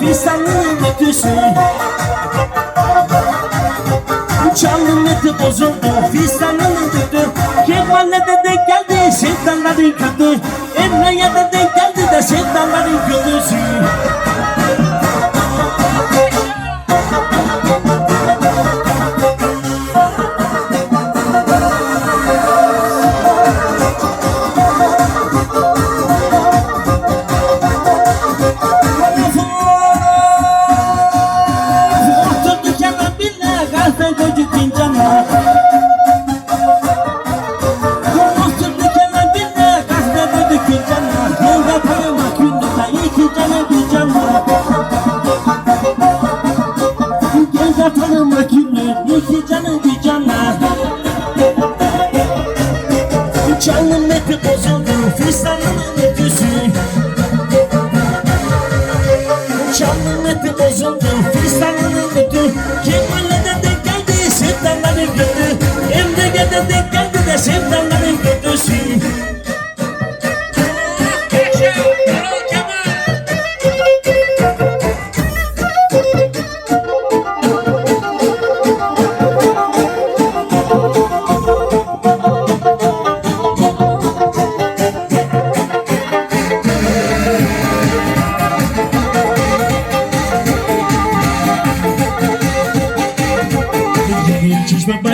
fistanın ötüsü Çalın eti bozuldu fistanın ötü Kekmanede denk geldi şeytanların kötü. Emre'ye de denk geldi de şeytanların kötüsü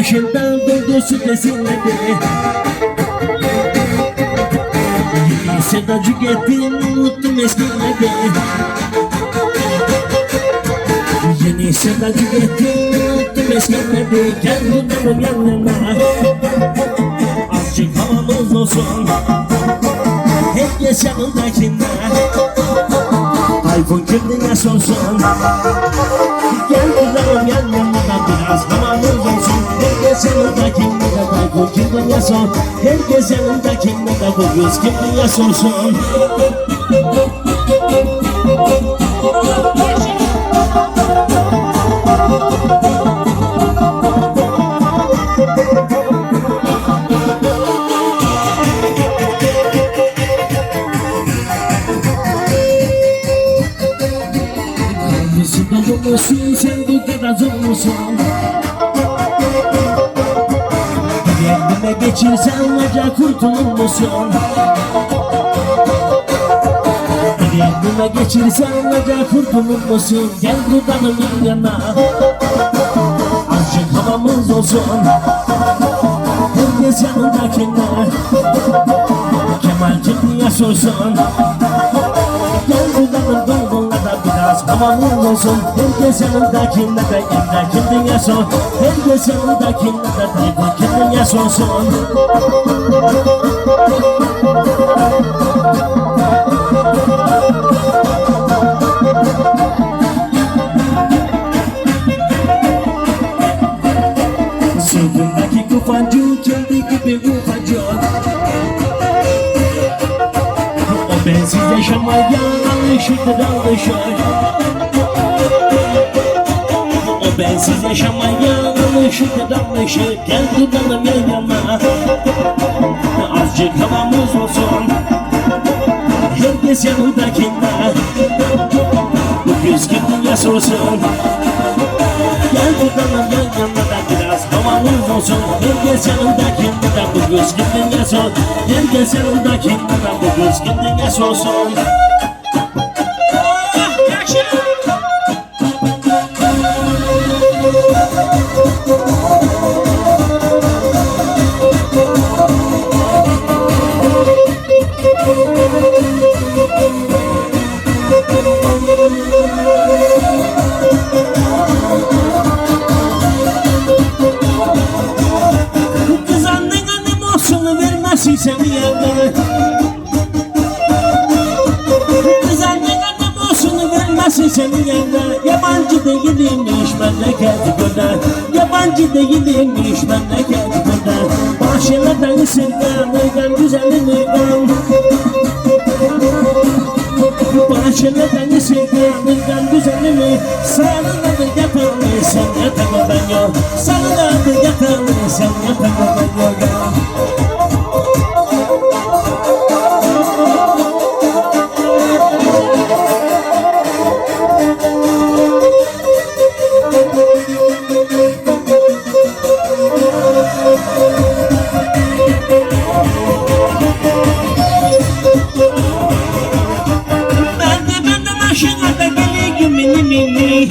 Bir çeşme başından doldu su kesilmedi Yeni sevdacık ettim unuttum eskimedi Yeni sevdacık ettim unuttum eskimedi Gel bunalım yanına. Azıcık havamız olsun. Herkes yanındakinde iPhone kendine sorsun. Gel Herkes yanındakinde de iPhone kendine sor Herkes yanındakinde de bu göz kendine sorsun Kalbisi dolu musun sen bu kadar zor musun? Kendime geçirsen acaba kurtulur musun? Kendime geçirsen acaba kurtulur musun? Gel buradanım yana Azıcık havamız olsun Herkes yanındakiler Kemal sorsun Gel buradanım dolgunlarda havamız olsun Herkes yanındakinde de yanındakinde sor Herkes yanındakinde de Tayfun kendine sorsun Sırtındaki kufancı kendi gibi alışıktır alışır O bensiz yaşamaya alışıktır alışır Gel tutalım yan yana Azıcık havamız olsun. Herkes yanındakinde Bu kız dünya sorsun Gel tutalım yan yana da biraz havamız olsun. Herkes yanındakinde de bu kız dünya sor Herkes yanındakinde de bu kız dünya sorsun vermezsin seni yerlere Yabancı değilmiş memleketi gönder. Yabancı değilmiş memleketi gönder. Bahçelerden isimden neyden güzeli neyden Bahçelerden isimden neyden güzeli mi? Sarıladı yatanı sen yatama ben yok Sarıladı yatanı sen yatama ben yok elimini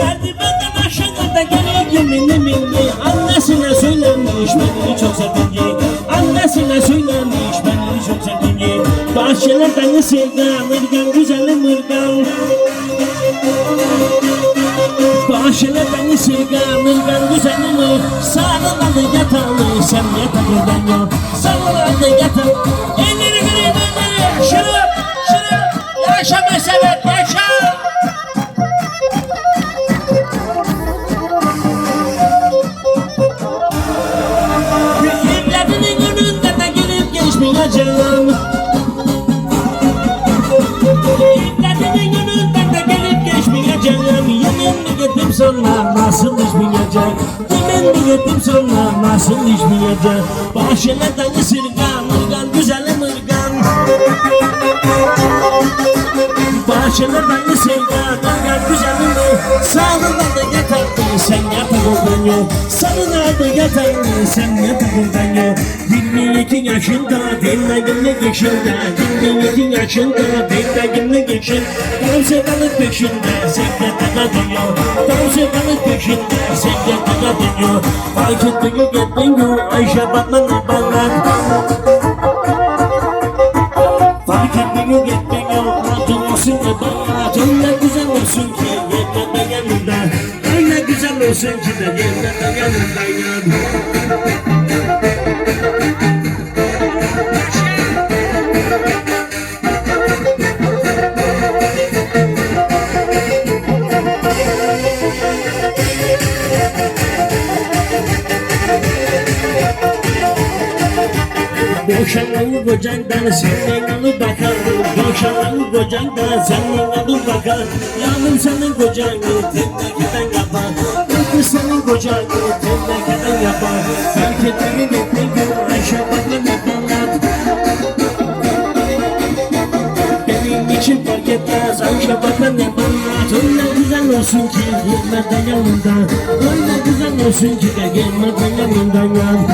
Verdi benden aşağıda gene yeminli milli Annesine söylemiş beni çok sevdiğini Annesine söylemiş beni çok sevdiğini Bahçelerden ısırga mırgan güzelim mırgan Bahçelerden ısırga mırgan güzelim Sarıladı yatalı sen yatak yerden yok Sarıladı yatalı. Yemin mi gittim sonra nasıl düşmeyecek Bahçelerden ısırgan ırgan güzelim ırgan. Bahçelerden ısırgan ırgan güzelim ırgan. Sağlığında da yatardı sen yatakıldan yok Sarılarda yatardı sen yatakıldan yok 22 yaşında dinle yaşında. 22 yaşında dinle yaşında. Tam sevdalık peşinde sevdalık peşinde sevdada dönüyor Fark ettiği gitmiyor Ayşe Batman'ı bana Fark etmiyor gitmiyor Hatun olsun da bana Öyle güzel olsun ki Yeter de yanında Öyle güzel olsun ki de Yeter de yanında yan Boşanmalı kocandan alıp bakar. Boşanmalı kocandan alıp bakar. Yavrum senin kocan tendekiden yapar. Kız senin kocan tendekiden yapar. Ettiğini gittin gün ne anlat Benim için fark etmez ne anlat Öyle güzel olsun ki gelmeden yanından Öyle güzel olsun ki de gelmeden yanından yan